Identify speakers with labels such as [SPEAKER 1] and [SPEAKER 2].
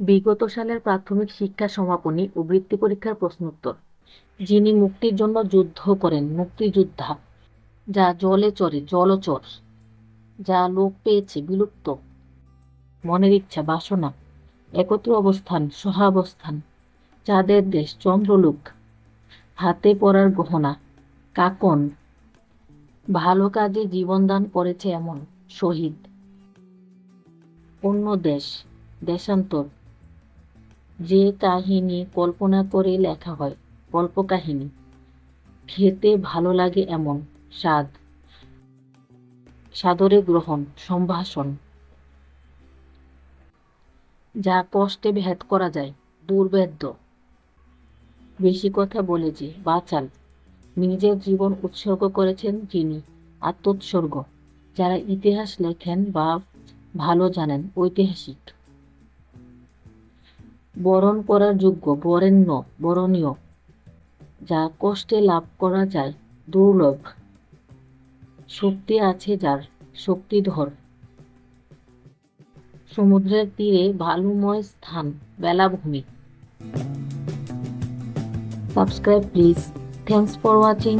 [SPEAKER 1] বিগত সালের প্রাথমিক শিক্ষা সমাপনী ও বৃত্তি পরীক্ষার প্রশ্নোত্তর। যিনি মুক্তির জন্য যুদ্ধ করেন, মুক্তিযোদ্ধা, যা জলে চরে জলচর, যা লোপ পেয়েছে, বিলুপ্ত। মনের ইচ্ছা, বাসনা, একত্র অবস্থান, সহাবস্থান, চাঁদের দেশ, চন্দ্রলোক, হাতে পরার গহনা, কাকন, ভালো কাজে জীবনদান করেছে এমন শহীদ। অন্য দেশ, দেশান্তর যে কাহিনী কল্পনা করে লেখা হয়, কল্পকাহিনী। খেতে ভালো লাগে এমন স্বাদ। সাদরে গ্রহণ, সম্ভাষণ। যা কষ্টে ভেদ করা যায় দুর্বেদ্য বেশি কথা বলে যে, বাচাল। নিজের জীবন উৎসর্গ করেছেন যিনি, আত্মোৎসর্গ। যারা ইতিহাস লেখেন বা ভালো জানেন, ঐতিহাসিক। বরণ করার যোগ্য, বরেণ্য, বরণীয়। যা কষ্টে লাভ করা যায়, দুর্লভ। শক্তি আছে যার, শক্তিধর। সমুদ্রের তীরে ভালুময় স্থান, বেলাভূমি। Subscribe please thanks for watching